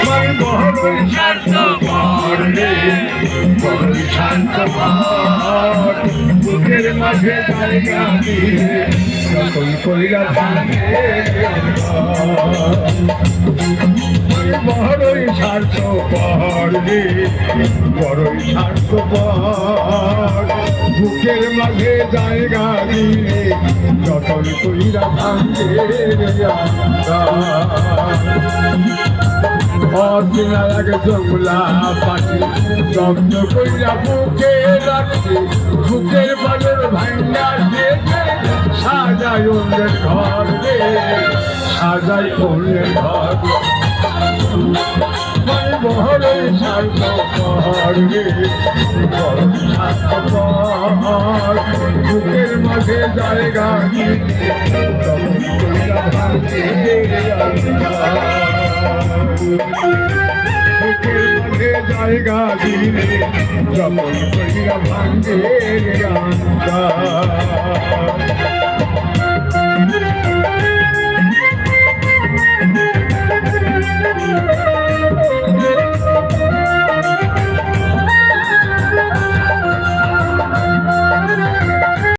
আমার বড়ই শান্ত রে বড়ই শান্ত বুকের মাঝে জায়গা দিয়ে বড়ই স্বার্থ রে বড়ই স্বার্থ বুকের মাঝে জায়গা দিয়ে যতন কইরা ভাঙে অদিনা লাগে জঙ্গলা পাখি জব্দ কইরা বুকে রাখছে বুকের বাজার ভাঙ্গা দিয়েছে, সাজাই অন্যের ঘর রে, সাজাই অন্যের ঘর বহরে শান্ত রে শান্ত বুকের মাঝে জায়গা মাঝে জায়গা দিলে যখন কইরা ভাঙ্গে